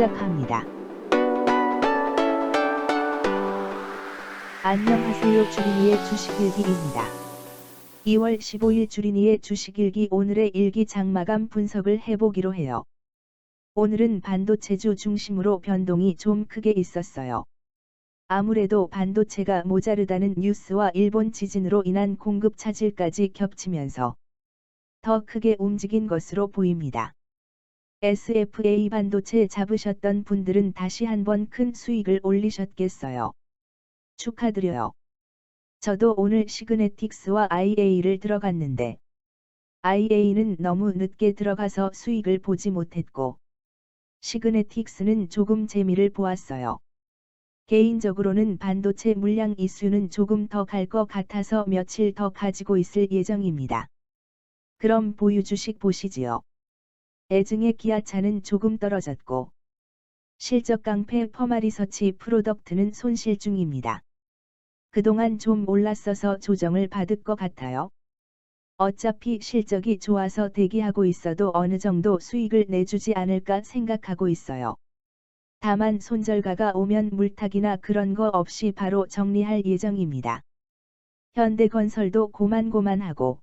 시작합니다. 안녕하세요. 주린이의 주식일기입니다. 2월 15일 주린이의 주식일기 오늘의 일기 장마감 분석을 해보기로 해요. 오늘은 반도체주 중심으로 변동이 좀 크게 있었어요. 아무래도 반도체가 모자르다는 뉴스와 일본 지진으로 인한 공급 차질까지 겹치면서 더 크게 움직인 것으로 보입니다. SFA 반도체 잡으셨던 분들은 다시 한번 큰 수익을 올리셨겠어요. 축하드려요. 저도 오늘 시그네틱스와 IA를 들어갔는데 IA는 너무 늦게 들어가서 수익을 보지 못했고 시그네틱스는 조금 재미를 보았어요. 개인적으로는 반도체 물량 이슈는 조금 더 갈 것 같아서 며칠 더 가지고 있을 예정입니다. 그럼 보유 주식 보시지요. 애증의 기아차는 조금 떨어졌고 실적 깡패 퍼마리서치 프로덕트는 손실 중입니다. 그동안 좀 올랐어서 조정을 받을 것 같아요. 어차피 실적이 좋아서 대기하고 있어도 어느 정도 수익을 내주지 않을까 생각하고 있어요. 다만 손절가가 오면 물타기나 그런 거 없이 바로 정리할 예정입니다. 현대건설도 고만고만하고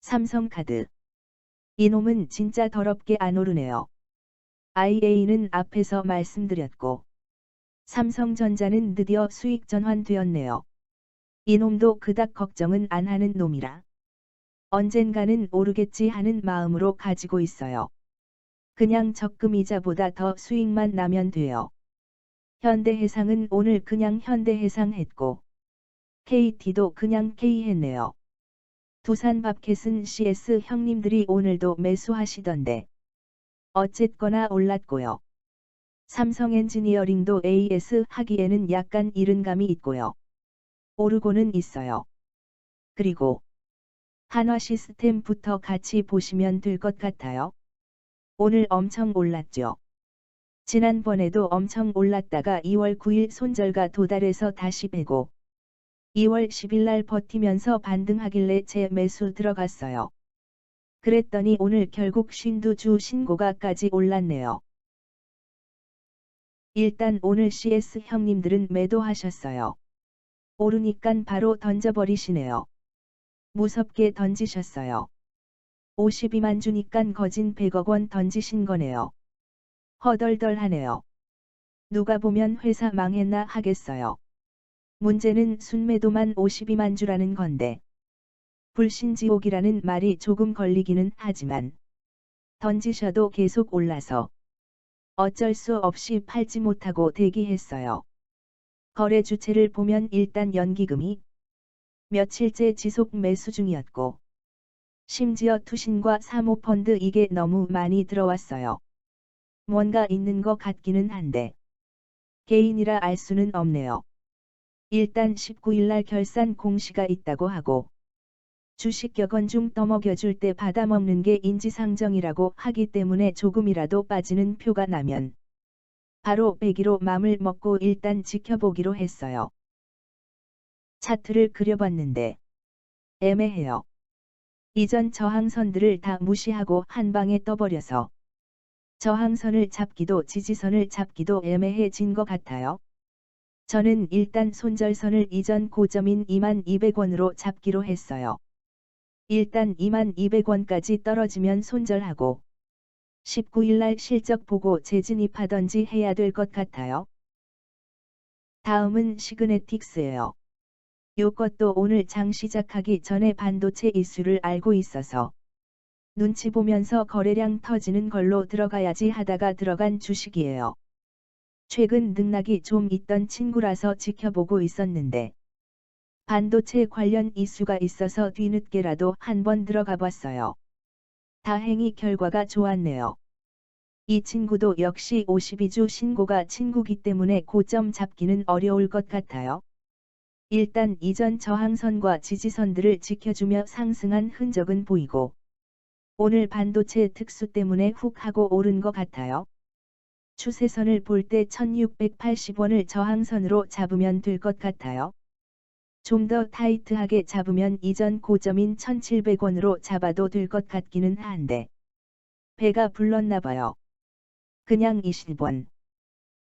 삼성카드 이놈은 진짜 더럽게 안 오르네요. IA는 앞에서 말씀드렸고 삼성전자는 드디어 수익 전환되었네요. 이놈도 그닥 걱정은 안 하는 놈이라. 언젠가는 오르겠지 하는 마음으로 가지고 있어요. 그냥 적금이자보다 더 수익만 나면 돼요. 현대해상은 오늘 그냥 현대해상 했고 KT도 그냥 K 했네요. 두산밥켓은 CS 형님들이 오늘도 매수하시던데 어쨌거나 올랐고요. 삼성 엔지니어링도 AS 하기에는 약간 이른 감이 있고요. 오르고는 있어요. 그리고 한화 시스템부터 같이 보시면 될 것 같아요. 오늘 엄청 올랐죠. 지난번에도 엄청 올랐다가 2월 9일 손절가 도달해서 다시 빼고 2월 10일 날 버티면서 반등하길래 제 매수 들어갔어요. 그랬더니 오늘 결국 쉰두주 신고가까지 올랐네요. 일단 오늘 CS 형님들은 매도하셨어요. 오르니깐 바로 던져버리시네요. 무섭게 던지셨어요. 52만 주니깐 거진 100억 원 던지신 거네요. 허덜덜하네요. 누가 보면 회사 망했나 하겠어요. 문제는 순매도만 52만 주라는 건데. 불신지옥이라는 말이 조금 걸리기는 하지만 던지셔도 계속 올라서 어쩔 수 없이 팔지 못하고 대기했어요. 거래 주체를 보면 일단 연기금이 며칠째 지속 매수 중이었고 심지어 투신과 사모펀드 이게 너무 많이 들어왔어요. 뭔가 있는 것 같기는 한데 개인이라 알 수는 없네요. 일단 19일날 결산 공시가 있다고 하고 주식 격언 중 떠먹여줄 때 받아먹는 게 인지상정이라고 하기 때문에 조금이라도 빠지는 표가 나면 바로 빼기로 맘을 먹고 일단 지켜보기로 했어요. 차트를 그려봤는데 애매해요. 이전 저항선들을 다 무시하고 한 방에 떠버려서 저항선을 잡기도 지지선을 잡기도 애매해진 것 같아요. 저는 일단 손절선을 이전 고점인 2200원으로 잡기로 했어요. 일단 2200원까지 떨어지면 손절하고 19일날 실적 보고 재진입하던지 해야 될 것 같아요. 다음은 시그네틱스예요. 요것도 오늘 장 시작하기 전에 반도체 이슈를 알고 있어서 눈치 보면서 거래량 터지는 걸로 들어가야지 하다가 들어간 주식이에요. 최근 등락이 좀 있던 친구라서 지켜보고 있었는데 반도체 관련 이슈가 있어서 뒤늦게라도 한번 들어가 봤어요. 다행히 결과가 좋았네요. 이 친구도 역시 52주 신고가 친구기 때문에 고점 잡기는 어려울 것 같아요. 일단 이전 저항선과 지지선들을 지켜주며 상승한 흔적은 보이고 오늘 반도체 특수 때문에 훅 하고 오른 것 같아요. 추세선을 볼 때 1680원을 저항선으로 잡으면 될 것 같아요. 좀 더 타이트하게 잡으면 이전 고점인 1700원으로 잡아도 될 것 같기는 한데 배가 불렀나 봐요. 그냥 20원.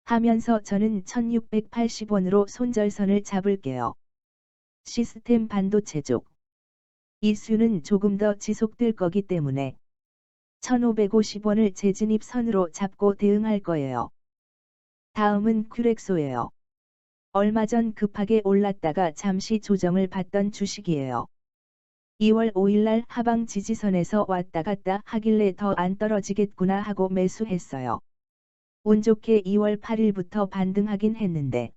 하면서 저는 1680원으로 손절선을 잡을게요. 시스템 반도체족. 이수는 조금 더 지속될 거기 때문에 1550원을 재진입 선으로 잡고 대응할 거예요. 다음은 큐렉소예요. 얼마 전 급하게 올랐다가 잠시 조정을 받던 주식이에요. 2월 5일날 하방 지지선에서 왔다 갔다 하길래 더 안 떨어지겠구나 하고 매수했어요. 운 좋게 2월 8일부터 반등하긴 했는데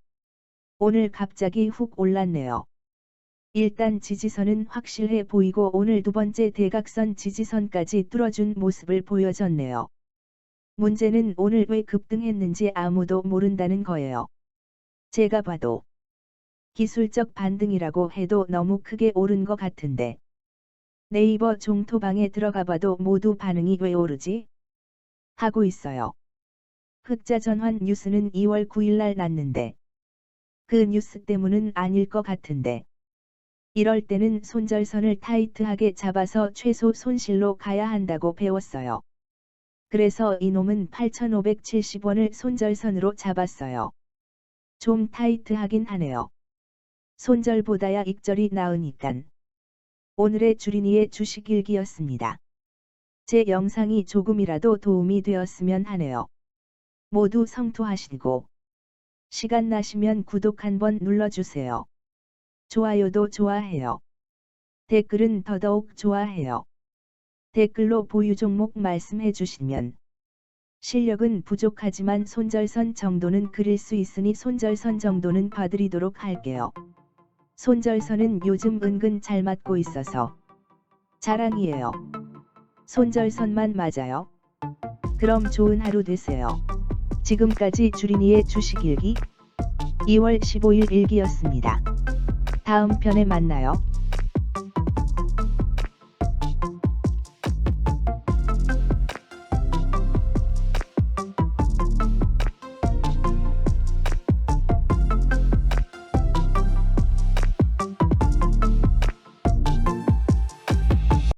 오늘 갑자기 훅 올랐네요. 일단 지지선은 확실해 보이고 오늘 두 번째 대각선 지지선까지 뚫어준 모습을 보여줬네요. 문제는 오늘 왜 급등했는지 아무도 모른다는 거예요. 제가 봐도 기술적 반등이라고 해도 너무 크게 오른 것 같은데 네이버 종토방에 들어가 봐도 모두 반응이 왜 오르지? 하고 있어요. 흑자 전환 뉴스는 2월 9일날 났는데 그 뉴스 때문은 아닐 것 같은데 이럴 때는 손절선을 타이트하게 잡아서 최소 손실로 가야 한다고 배웠어요. 그래서 이놈은 8,570원을 손절선으로 잡았어요. 좀 타이트하긴 하네요. 손절보다야 익절이 나으니깐. 오늘의 주린이의 주식 일기였습니다. 제 영상이 조금이라도 도움이 되었으면 하네요. 모두 성투하시고 시간 나시면 구독 한번 눌러주세요. 좋아요도 좋아해요. 댓글은 더더욱 좋아해요. 댓글로 보유 종목 말씀해 주시면 실력은 부족하지만 손절선 정도는 그릴 수 있으니 손절선 정도는 봐드리도록 할게요. 손절선은 요즘 은근 잘 맞고 있어서 자랑이에요. 손절선만 맞아요. 그럼 좋은 하루 되세요. 지금까지 주린이의 주식일기 2월 15일 일기였습니다. 다음 편에 만나요.